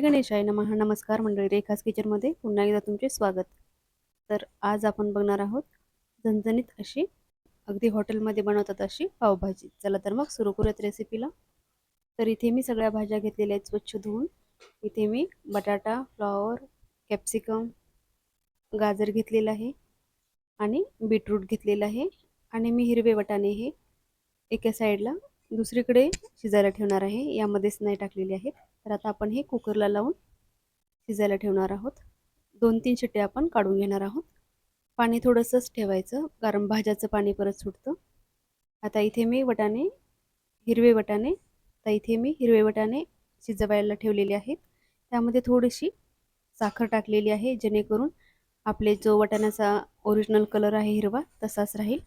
श्री गणेशाय नमहा नमस्कार मंडळी रेखास किचनमध्ये पुन्हा एकदा तुमचे स्वागत. तर आज आपण बघणार आहोत झणझणीत अशी अगदी हॉटेलमध्ये बनवतात अशी पावभाजी. चला तर मग सुरू करूयात रेसिपीला तर इथे मी सगळ्या भाज्या घेतलेल्या आहेत स्वच्छ धुवून. इथे मी बटाटा फ्लॉवर कॅप्सिकम गाजर घेतलेलं आहे आणि बीटरूट घेतलेलं आहे आणि मी हिरवे वटाणे हे एका साईडला दुसरीकडे शिजायला ठेवणार आहे. यामध्येच नाही टाकलेली आहेत. तर आता आपण हे कुकरला लावून शिजायला ठेवणार आहोत. दोन तीन शिट्टे आपण काढून घेणार आहोत. पाणी थोडंसंच ठेवायचं. कारण भाज्याचं पाणी परत सुटतं. आता इथे मी वटाणे हिरवे वटाणे तर इथे मी हिरवे वटाणे शिजवायला ठेवलेले आहेत. त्यामध्ये थोडीशी साखर टाकलेली आहे. जेणेकरून आपले जो वटाण्याचा ओरिजिनल कलर आहे हिरवा तसाच राहील.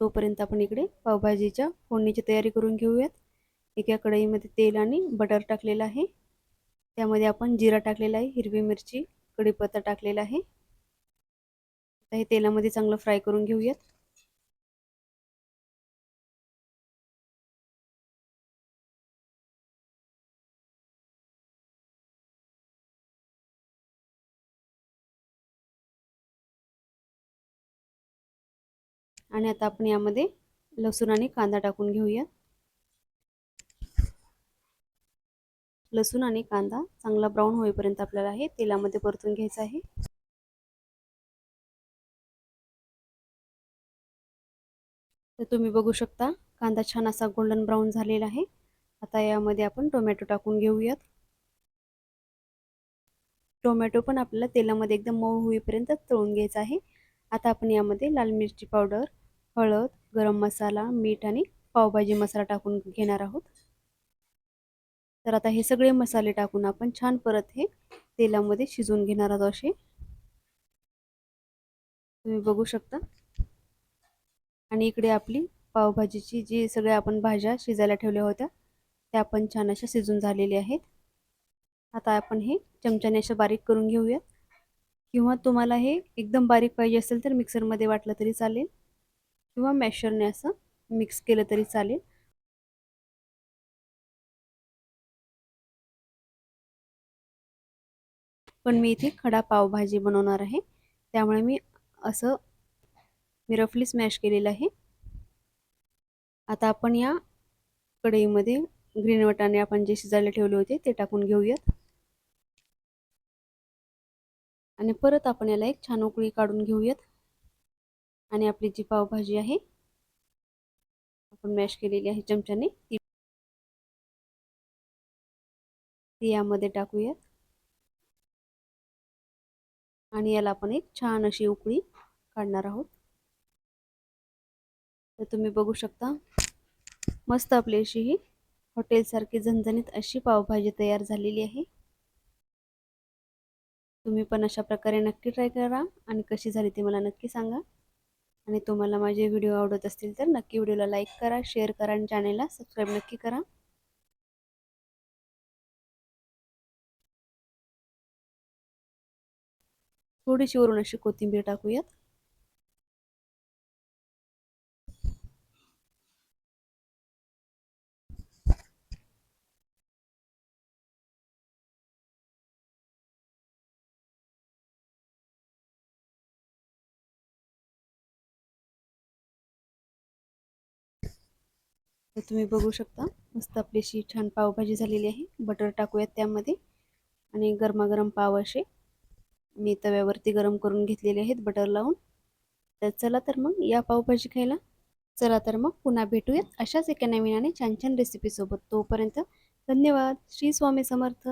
तोपर्यंत आपण इकडे पावभाजीच्या फोडणीची तयारी करून घेऊयात. एका कढईमध्ये तेल आणि बटर टाकलेलं आहे. त्यामध्ये आपण जिरा टाकलेला आहे हिरवी मिरची कढीपत्ता टाकलेला आहे. आता हे तेलामध्ये चांगलं फ्राय करून घेऊयात. आणि आता आपण यामध्ये लसूण आणि कांदा टाकून घेऊया. लसूण आणि कांदा चांगला ब्राऊन होईपर्यंत आपल्याला हे तेलामध्ये परतून घ्यायचं आहे. तर तुम्ही बघू शकता कांदा छान असा गोल्डन ब्राऊन झालेला आहे. आता यामध्ये आपण टोमॅटो टाकून घेऊयात. टोमॅटो पण आपल्याला तेलामध्ये एकदम मऊ होईपर्यंत तळून घ्यायचा आहे. आता आपण यामध्ये लाल मिरची पावडर हळद गरम मसाला मीठ आणि पावभाजी मसाला टाकून घेणार आहोत. तर आता हे सगळे मसाले टाकून आपण छान परत हे तेलामध्ये शिजवून घेणार आहोत असे. तुम्ही बघू शकता. आणि इकडे आपली पावभाजीची जी सगळ्या आपण भाज्या शिजायला ठेवल्या होत्या त्या पण छान अशा शिजून झालेल्या आहेत. आता आपण हे चमच्याने अशा बारीक करून घेऊयात. किंवा तुम्हाला हे एकदम बारीक पाहिजे असेल तर मिक्सरमध्ये वाटलं तरी चालेल. किंवा मॅशरने असं मिक्स केलं तरी चालेल. पण मी इथे खडा पावभाजी बनवणार आहे. त्यामुळे मी असं मी रफली स्मॅश केलेलं आहे. आता आपण या कढईमध्ये ग्रीन वटाणे आपण जे शिजायला ठेवले होते ते टाकून घेऊयात. आणि परत आपण याला एक छान उकळी काढून घेऊयात. आणि आपली जी पावभाजी आहे आपण मॅश केलेली आहे चमच्याने ती यामध्ये टाकूयात आणि याला आपण एक छान अशी उकळी काढणार आहोत. तर तुम्ही बघू शकता मस्त आपली अशी ही हॉटेलसारखी झणझणीत अशी पावभाजी तयार झालेली आहे. तुम्ही पण अशा प्रकारे नक्की ट्राय करा आणि कशी झाली ते मला नक्की सांगा. आणि तुम्हाला माझे व्हिडिओ आवडत असतील तर नक्की व्हिडिओला लाईक करा शेअर करा आणि चॅनेलला सबस्क्राईब नक्की करा. थोडीशी वरून अशी कोथिंबीर टाकूयात. तर तुम्ही बघू शकता. मस्त आपलीशी छान पावभाजी झालेली आहे. बटर टाकूयात त्यामध्ये. आणि गरमागरम पाव असे. मी तव्यावरती गरम करून घेतलेले आहेत बटर लावून. तर चला तर मग या पावभाजी खायला. चला तर मग पुन्हा भेटूयात अशाच एका नवीन आणि छान छान रेसिपीसोबत तोपर्यंत धन्यवाद. श्री स्वामी समर्थ.